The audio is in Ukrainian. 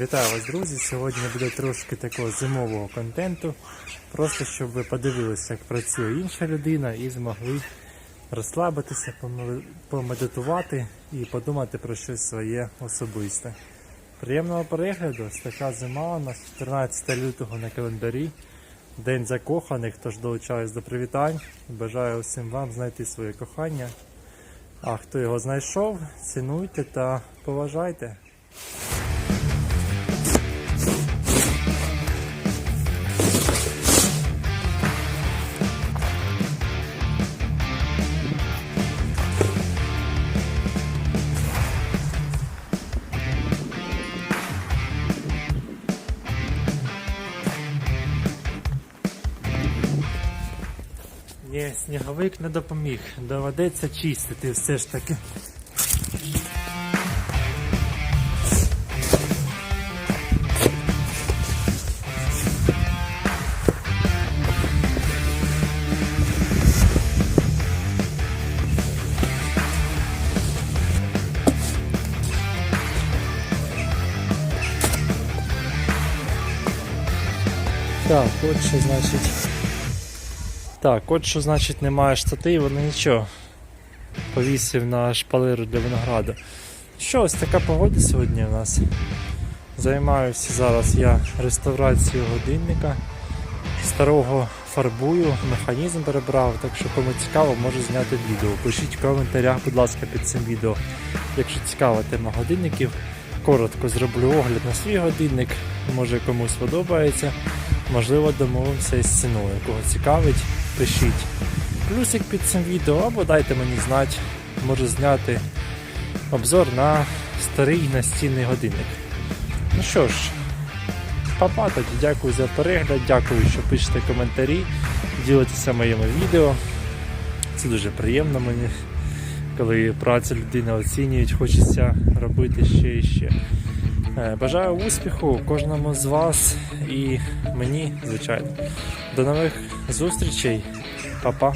Вітаю вас, друзі! Сьогодні буде трошки такого зимового контенту. Просто щоб ви подивилися, як працює інша людина і змогли розслабитися, помедитувати і подумати про щось своє особисте. Приємного перегляду! Така зима у нас 14 лютого на календарі. День закоханих, тож долучаюсь до привітань. Бажаю усім вам знайти своє кохання. А хто його знайшов, цінуйте та поважайте. Ні, сніговик не допоміг. Доведеться чистити все ж таки. Так, от значить. Так, от що значить немає штативу, ну нічого. Повісив на шпалеру для винограду. Що, ось така погода сьогодні у нас. Займаюся зараз я реставрацією годинника. Старого фарбую, механізм перебрав, так що кому цікаво, можу зняти відео. Пишіть в коментарях, будь ласка, під цим відео, якщо цікава тема годинників. Коротко зроблю огляд на свій годинник, може комусь подобається. Можливо, домовимося із ціною, кого цікавить, пишіть плюсик під цим відео або дайте мені знати, можу зняти обзор на старий настінний годинник. Ну що ж, папа, тоді дякую за перегляд, дякую, що пишете коментарі, ділитеся моїми відео. Це дуже приємно мені, коли працю людини оцінюють, хочеться робити ще і ще. Е, Бажаю успіху кожному з вас і мені, звичайно. До нових зустрічей, Па-па.